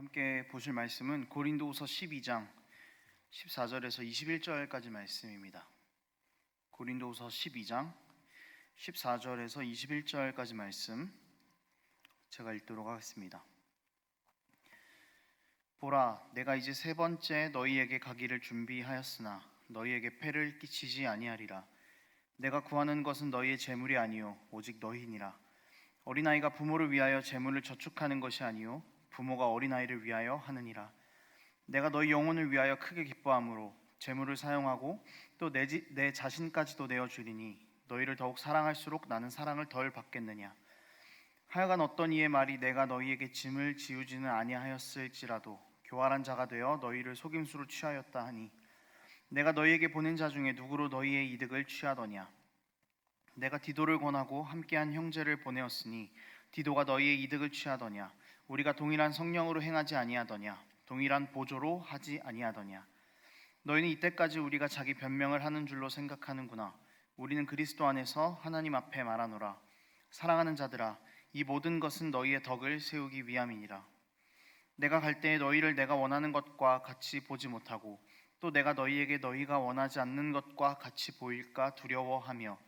함께 보실 말씀은 고린도후서 12장 14절에서 21절까지 말씀입니다. 고린도후서 12장 14절에서 21절까지 말씀 제가 읽도록 하겠습니다. 보라, 내가 이제 세 번째 너희에게 가기를 준비하였으나 너희에게 패를 끼치지 아니하리라. 내가 구하는 것은 너희의 재물이 아니요 오직 너희니라. 어린아이가 부모를 위하여 재물을 저축하는 것이 아니요 부모가 어린아이를 위하여 하느니라. 내가 너희 영혼을 위하여 크게 기뻐함으로 재물을 사용하고 또내 자신까지도 내어 주리니 너희를 더욱 사랑할수록 나는 사랑을 덜 받겠느냐. 하여간 어떤 이의 말이 내가 너희에게 짐을 지우지는 아니하였을지라도 교활한 자가 되어 너희를 속임수로 취하였다 하니 내가 너희에게 보낸 자 중에 누구로 너희의 이득을 취하더냐 내가 디도를 권하고 함께한 형제를 보내었으니 디도가 너희의 이득을 취하더냐 우리가 동일한 성령으로 행하지 아니하더냐? 동일한 보조로 하지 아니하더냐? 너희는 이때까지 우리가 자기 변명을 하는 줄로 생각하는구나. 우리는 그리스도 안에서 하나님 앞에 말하노라. 사랑하는 자들아 이 모든 것은 너희의 덕을 세우기 위함이니라. 내가 갈 때에 너희를 내가 원하는 것과 같이 보지 못하고 또 내가 너희에게 너희가 원하지 않는 것과 같이 보일까 두려워하며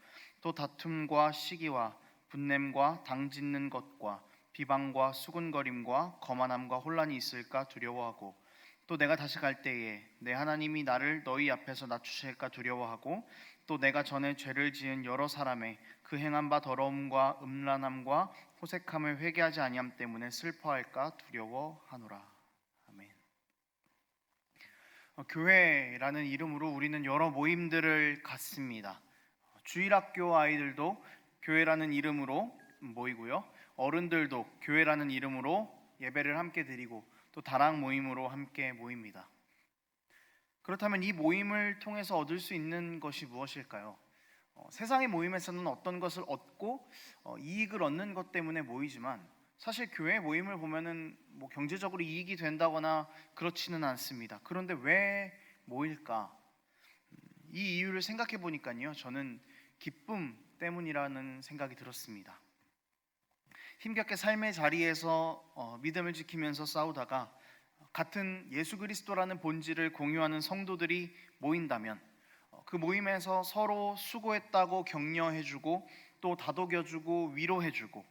또 다툼과 시기와 분냄과 당짓는 것과 비방과 수군거림과 거만함과 혼란이 있을까 두려워하고 또 내가 다시 갈 때에 내 하나님이 나를 너희 앞에서 낮추실까 두려워하고 또 내가 전에 죄를 지은 여러 사람의 그 행한 바 더러움과 음란함과 호색함을 회개하지 아니함 때문에 슬퍼할까 두려워하노라. 아멘. 어, 교회라는 이름으로 우리는 여러 모임들을 갖습니다. 주일학교 아이들도 교회라는 이름으로 모이고요. 어른들도 교회라는 이름으로 예배를 함께 드리고 또 다락 모임으로 함께 모입니다. 그렇다면 이 모임을 통해서 얻을 수 있는 것이 무엇일까요? 어, 세상의 모임에서는 어떤 것을 얻고 어, 이익을 얻는 것 때문에 모이지만 사실 교회 모임을 보면은 뭐 경제적으로 이익이 된다거나 그렇지는 않습니다. 그런데 왜 모일까? 음, 이 이유를 생각해 보니까요, 저는 기쁨 때문이라는 생각이 들었습니다. 힘겹게 삶의 자리에서 어, 믿음을 지키면서 싸우다가 같은 예수 그리스도라는 본질을 공유하는 성도들이 모인다면 어, 그 모임에서 서로 수고했다고 격려해주고 또 다독여주고 위로해주고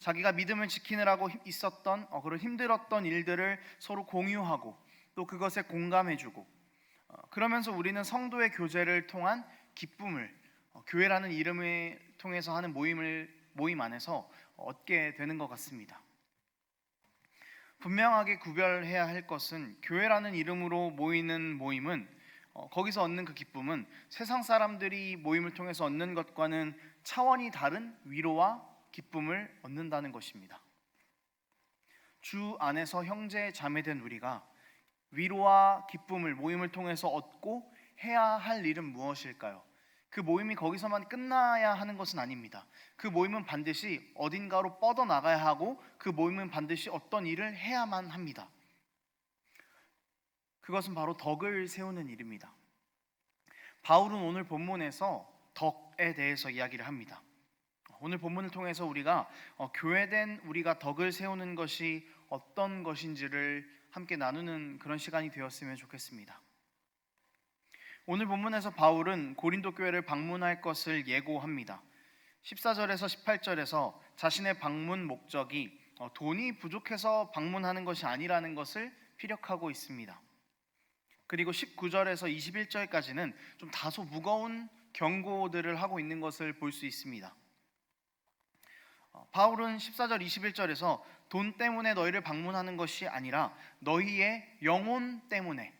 자기가 믿음을 지키느라고 있었던 어, 그런 힘들었던 일들을 서로 공유하고 또 그것에 공감해주고 어, 그러면서 우리는 성도의 교제를 통한 기쁨을 교회라는 이름을 통해서 하는 모임을 모임 안에서 얻게 되는 것 같습니다. 분명하게 구별해야 할 것은 교회라는 이름으로 모이는 모임은 어, 거기서 얻는 그 기쁨은 세상 사람들이 모임을 통해서 얻는 것과는 차원이 다른 위로와 기쁨을 얻는다는 것입니다. 주 안에서 형제 자매된 우리가 위로와 기쁨을 모임을 통해서 얻고 해야 할 일은 무엇일까요? 그 모임이 거기서만 끝나야 하는 것은 아닙니다. 그 모임은 반드시 어딘가로 뻗어 나가야 하고 그 모임은 반드시 어떤 일을 해야만 합니다. 그것은 바로 덕을 세우는 일입니다. 바울은 오늘 본문에서 덕에 대해서 이야기를 합니다. 오늘 본문을 통해서 우리가 어, 교회된 우리가 덕을 세우는 것이 어떤 것인지를 함께 나누는 그런 시간이 되었으면 좋겠습니다. 오늘 본문에서 바울은 고린도 교회를 방문할 것을 예고합니다. 14절에서 18절에서 자신의 방문 목적이 어, 돈이 부족해서 방문하는 것이 아니라는 것을 피력하고 있습니다. 그리고 19절에서 21절까지는 좀 다소 무거운 경고들을 하고 있는 것을 볼 수 있습니다. 어, 바울은 14절 21절에서 돈 때문에 너희를 방문하는 것이 아니라 너희의 영혼 때문에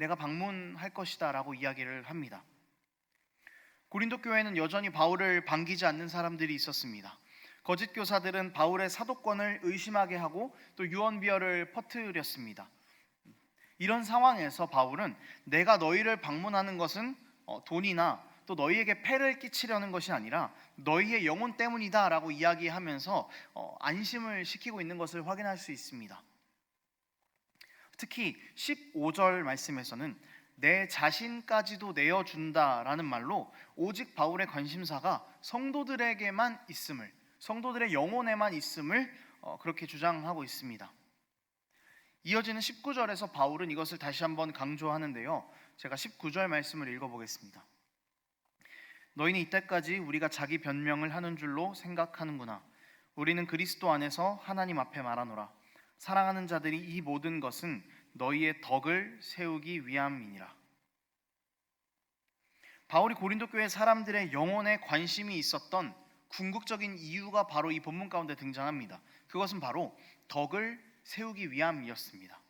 내가 방문할 것이다 라고 이야기를 합니다. 고린도 교회는 여전히 바울을 반기지 않는 사람들이 있었습니다. 거짓 교사들은 바울의 사도권을 의심하게 하고 또 유언비어를 퍼뜨렸습니다. 이런 상황에서 바울은 내가 너희를 방문하는 것은 어, 돈이나 또 너희에게 폐를 끼치려는 것이 아니라 너희의 영혼 때문이다라고 이야기하면서 어, 안심을 시키고 있는 것을 확인할 수 있습니다. 특히 15절 말씀에서는 내 자신까지도 내어준다라는 말로 오직 바울의 관심사가 성도들에게만 있음을 성도들의 영혼에만 있음을 어, 그렇게 주장하고 있습니다. 이어지는 19절에서 바울은 이것을 다시 한번 강조하는데요. 제가 19절 말씀을 읽어보겠습니다. 너희는 이때까지 우리가 자기 변명을 하는 줄로 생각하는구나. 우리는 그리스도 안에서 하나님 앞에 말하노라. 사랑하는 자들이 이 모든 것은 너희의 덕을 세우기 위함이니라. 바울이 고린도 교회 사람들의 영혼에 관심이 있었던 궁극적인 이유가 바로 이 본문 가운데 등장합니다. 그것은 바로 덕을 세우기 위함이었습니다.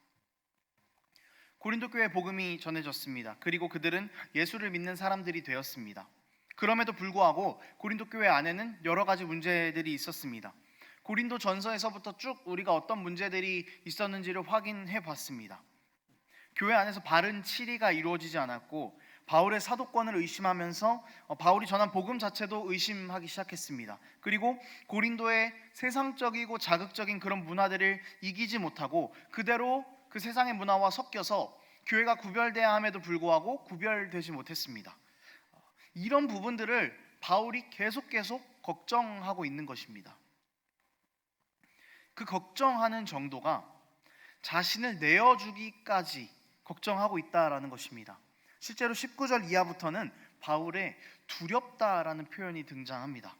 고린도 교회 복음이 전해졌습니다. 그리고 그들은 예수를 믿는 사람들이 되었습니다. 그럼에도 불구하고 고린도 교회 안에는 여러 가지 문제들이 있었습니다. 고린도 전서에서부터 쭉 우리가 어떤 문제들이 있었는지를 확인해 봤습니다. 교회 안에서 바른 치리가 이루어지지 않았고 바울의 사도권을 의심하면서 어, 바울이 전한 복음 자체도 의심하기 시작했습니다. 그리고 고린도의 세상적이고 자극적인 그런 문화들을 이기지 못하고 그대로 그 세상의 문화와 섞여서 교회가 구별돼야 함에도 불구하고 구별되지 못했습니다. 이런 부분들을 바울이 계속 계속 걱정하고 있는 것입니다. 그 걱정하는 정도가 자신을 내어주기까지 걱정하고 있다라는 것입니다. 실제로 19절 이하부터는 바울의 두렵다라는 표현이 등장합니다.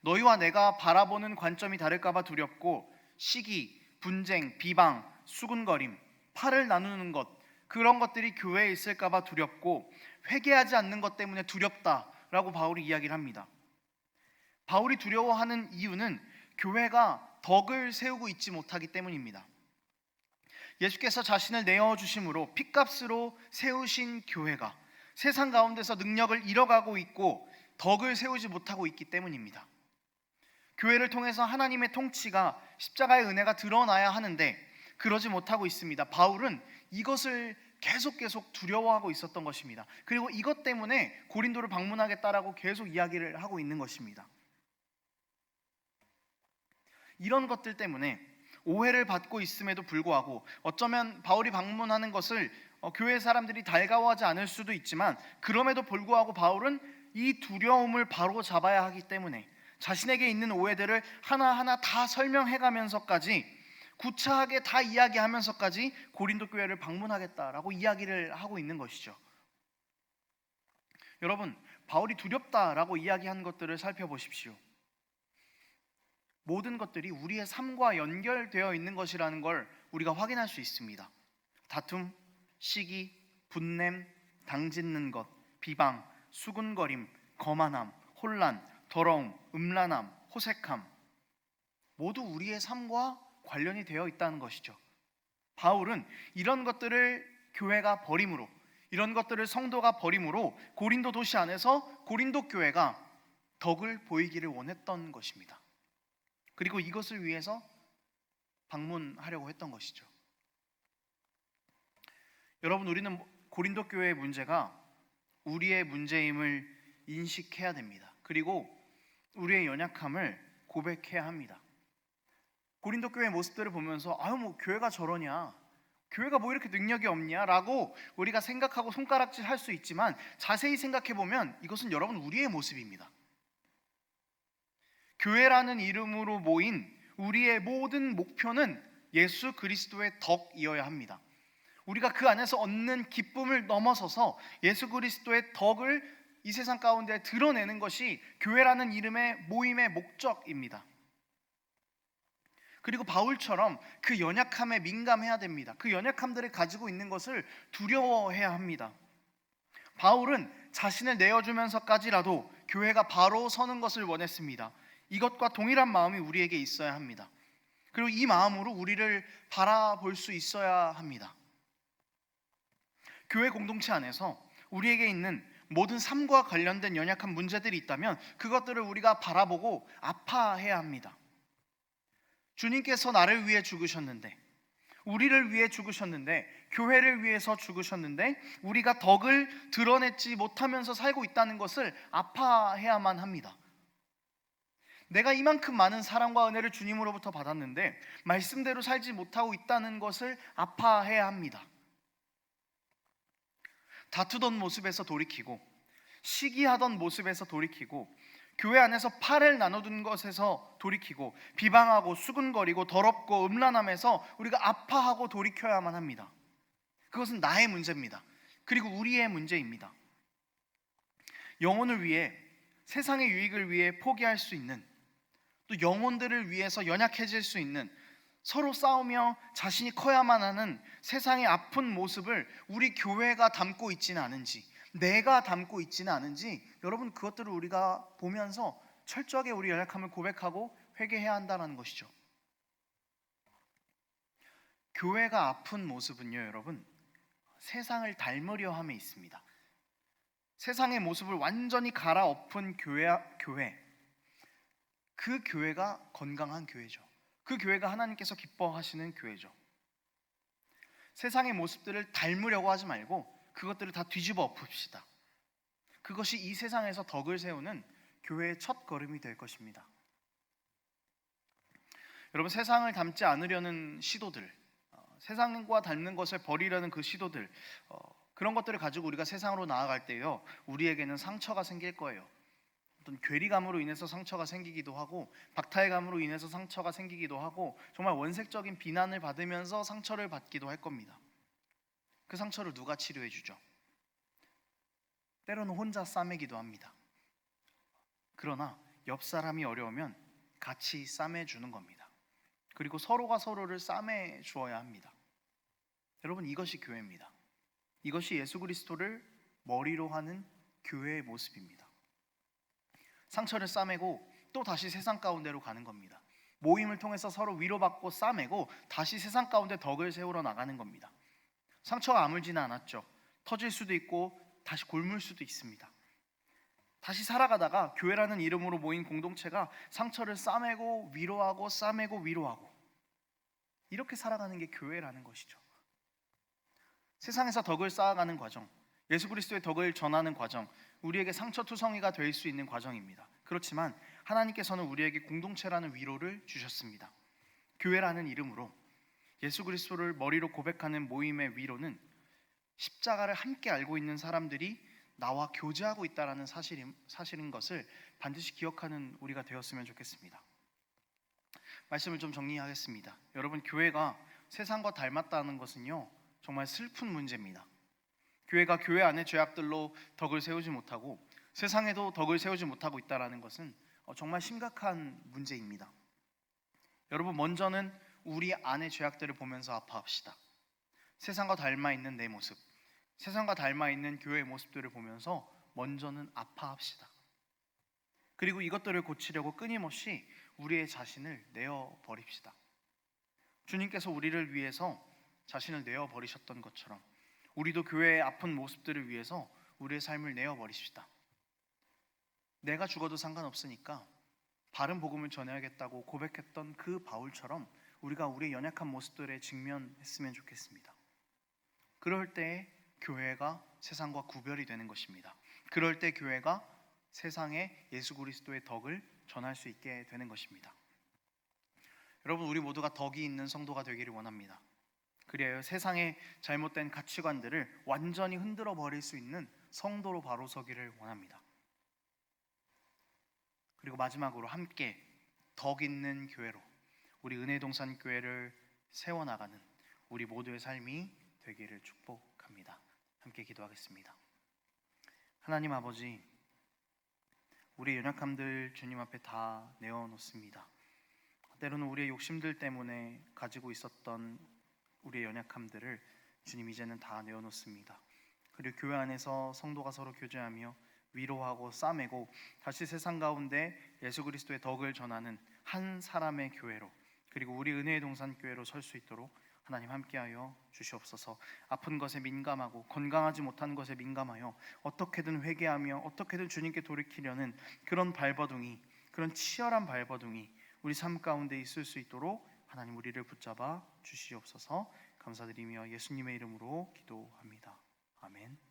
너희와 내가 바라보는 관점이 다를까봐 두렵고 시기, 분쟁, 비방, 수군거림, 팔을 나누는 것 그런 것들이 교회에 있을까봐 두렵고 회개하지 않는 것 때문에 두렵다라고 바울이 이야기를 합니다. 바울이 두려워하는 이유는 교회가 덕을 세우고 있지 못하기 때문입니다. 예수께서 자신을 내어 주심으로 핏값으로 세우신 교회가 세상 가운데서 능력을 잃어가고 있고 덕을 세우지 못하고 있기 때문입니다. 교회를 통해서 하나님의 통치가 십자가의 은혜가 드러나야 하는데 그러지 못하고 있습니다. 바울은 이것을 계속 계속 두려워하고 있었던 것입니다. 그리고 이것 때문에 고린도를 방문하겠다라고 계속 이야기를 하고 있는 것입니다. 이런 것들 때문에 오해를 받고 있음에도 불구하고 어쩌면 바울이 방문하는 것을 어, 교회 사람들이 달가워하지 않을 수도 있지만 그럼에도 불구하고 바울은 이 두려움을 바로 잡아야 하기 때문에 자신에게 있는 오해들을 하나하나 다 설명해 가면서까지 구차하게 다 이야기하면서까지 고린도 교회를 방문하겠다라고 이야기를 하고 있는 것이죠. 여러분, 바울이 두렵다라고 이야기한 것들을 살펴보십시오. 모든 것들이 우리의 삶과 연결되어 있는 것이라는 걸 우리가 확인할 수 있습니다. 다툼, 시기, 분냄, 당짓는 것, 비방, 수군거림, 거만함, 혼란, 더러움, 음란함, 호색함 모두 우리의 삶과 관련이 되어 있다는 것이죠. 바울은 이런 것들을 교회가 버림으로 이런 것들을 성도가 버림으로 고린도 도시 안에서 고린도 교회가 덕을 보이기를 원했던 것입니다. 그리고 이것을 위해서 방문하려고 했던 것이죠. 여러분 우리는 고린도 교회의 문제가 우리의 문제임을 인식해야 됩니다. 그리고 우리의 연약함을 고백해야 합니다. 고린도 교회 모습들을 보면서 아유 뭐 교회가 저러냐 교회가 뭐 이렇게 능력이 없냐라고 우리가 생각하고 손가락질 할 수 있지만 자세히 생각해 보면 이것은 여러분 우리의 모습입니다. 교회라는 이름으로 모인 우리의 모든 목표는 예수 그리스도의 덕이어야 합니다. 우리가 그 안에서 얻는 기쁨을 넘어서서 예수 그리스도의 덕을 이 세상 가운데 드러내는 것이 교회라는 이름의 모임의 목적입니다. 그리고 바울처럼 그 연약함에 민감해야 됩니다. 그 연약함들을 가지고 있는 것을 두려워해야 합니다. 바울은 자신을 내어주면서까지라도 교회가 바로 서는 것을 원했습니다. 이것과 동일한 마음이 우리에게 있어야 합니다. 그리고 이 마음으로 우리를 바라볼 수 있어야 합니다. 교회 공동체 안에서 우리에게 있는 모든 삶과 관련된 연약한 문제들이 있다면 그것들을 우리가 바라보고 아파해야 합니다. 주님께서 나를 위해 죽으셨는데 우리를 위해 죽으셨는데 교회를 위해서 죽으셨는데 우리가 덕을 드러냈지 못하면서 살고 있다는 것을 아파해야만 합니다. 내가 이만큼 많은 사랑과 은혜를 주님으로부터 받았는데 말씀대로 살지 못하고 있다는 것을 아파해야 합니다. 다투던 모습에서 돌이키고 시기하던 모습에서 돌이키고 교회 안에서 팔을 나눠둔 것에서 돌이키고 비방하고 수근거리고 더럽고 음란함에서 우리가 아파하고 돌이켜야만 합니다. 그것은 나의 문제입니다. 그리고 우리의 문제입니다. 영혼을 위해 세상의 유익을 위해 포기할 수 있는 또 영혼들을 위해서 연약해질 수 있는 서로 싸우며 자신이 커야만 하는 세상의 아픈 모습을 우리 교회가 담고 있지는 않은지 내가 담고 있지는 않은지 여러분 그것들을 우리가 보면서 철저하게 우리 연약함을 고백하고 회개해야 한다는 것이죠. 교회가 아픈 모습은요, 여러분. 세상을 닮으려 함에 있습니다. 세상의 모습을 완전히 갈아엎은 교회 교회. 그 교회가 건강한 교회죠. 그 교회가 하나님께서 기뻐하시는 교회죠. 세상의 모습들을 닮으려고 하지 말고 그것들을 다 뒤집어 엎읍시다. 그것이 이 세상에서 덕을 세우는 교회의 첫 걸음이 될 것입니다. 여러분 세상을 닮지 않으려는 시도들, 어, 세상과 닮는 것을 버리려는 그 시도들, 어, 그런 것들을 가지고 우리가 세상으로 나아갈 때요, 우리에게는 상처가 생길 거예요. 어떤 괴리감으로 인해서 상처가 생기기도 하고, 박탈감으로 인해서 상처가 생기기도 하고, 정말 원색적인 비난을 받으면서 상처를 받기도 할 겁니다. 그 상처를 누가 치료해 주죠? 때로는 혼자 싸매기도 합니다. 그러나 옆 사람이 어려우면 같이 싸매 주는 겁니다. 그리고 서로가 서로를 싸매 주어야 합니다. 여러분 이것이 교회입니다. 이것이 예수 그리스도를 머리로 하는 교회의 모습입니다. 상처를 싸매고 또 다시 세상 가운데로 가는 겁니다. 모임을 통해서 서로 위로받고 싸매고 다시 세상 가운데 덕을 세우러 나가는 겁니다. 상처가 아물지는 않았죠. 터질 수도 있고 다시 곪을 수도 있습니다. 다시 살아가다가 교회라는 이름으로 모인 공동체가 상처를 싸매고 위로하고 싸매고 위로하고 이렇게 살아가는 게 교회라는 것이죠. 세상에서 덕을 쌓아가는 과정, 예수 그리스도의 덕을 전하는 과정, 우리에게 상처투성이가 될 수 있는 과정입니다. 그렇지만 하나님께서는 우리에게 공동체라는 위로를 주셨습니다. 교회라는 이름으로 예수 그리스도를 머리로 고백하는 모임의 위로는 십자가를 함께 알고 있는 사람들이 나와 교제하고 있다라는 사실인, 사실인 것을 반드시 기억하는 우리가 되었으면 좋겠습니다. 말씀을 좀 정리하겠습니다. 여러분 교회가 세상과 닮았다는 것은요 정말 슬픈 문제입니다. 교회가 교회 안의 죄악들로 덕을 세우지 못하고 세상에도 덕을 세우지 못하고 있다라는 것은 어, 정말 심각한 문제입니다. 여러분 먼저는 우리 안의 죄악들을 보면서 아파합시다. 세상과 닮아 있는 내 모습, 세상과 닮아 있는 교회의 모습들을 보면서 먼저는 아파합시다. 그리고 이것들을 고치려고 끊임없이 우리의 자신을 내어 버립시다. 주님께서 우리를 위해서 자신을 내어 버리셨던 것처럼 우리도 교회의 아픈 모습들을 위해서 우리의 삶을 내어 버리십시다. 내가 죽어도 상관없으니까 바른 복음을 전해야겠다고 고백했던 그 바울처럼 우리가 우리의 연약한 모습들에 직면했으면 좋겠습니다. 그럴 때 교회가 세상과 구별이 되는 것입니다. 그럴 때 교회가 세상에 예수 그리스도의 덕을 전할 수 있게 되는 것입니다. 여러분 우리 모두가 덕이 있는 성도가 되기를 원합니다. 그래야 세상의 잘못된 가치관들을 완전히 흔들어 버릴 수 있는 성도로 바로 서기를 원합니다. 그리고 마지막으로 함께 덕 있는 교회로 우리 은혜동산 교회를 세워 나가는 우리 모두의 삶이 되기를 축복합니다. 함께 기도하겠습니다. 하나님 아버지, 우리 연약함들 주님 앞에 다 내어 놓습니다. 때로는 우리의 욕심들 때문에 가지고 있었던 우리의 연약함들을 주님 이제는 다 내어 놓습니다. 그리고 교회 안에서 성도가 서로 교제하며 위로하고 싸매고 다시 세상 가운데 예수 그리스도의 덕을 전하는 한 사람의 교회로 그리고 우리 은혜의 동산 교회로 설 수 있도록 하나님 함께하여 주시옵소서. 아픈 것에 민감하고 건강하지 못한 것에 민감하여 어떻게든 회개하며 어떻게든 주님께 돌이키려는 그런 발버둥이 그런 치열한 발버둥이 우리 삶 가운데 있을 수 있도록 하나님 우리를 붙잡아 주시옵소서. 감사드리며 예수님의 이름으로 기도합니다. 아멘.